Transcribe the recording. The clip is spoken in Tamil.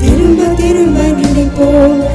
திரும்ப திரும்ப நினைப்போம்.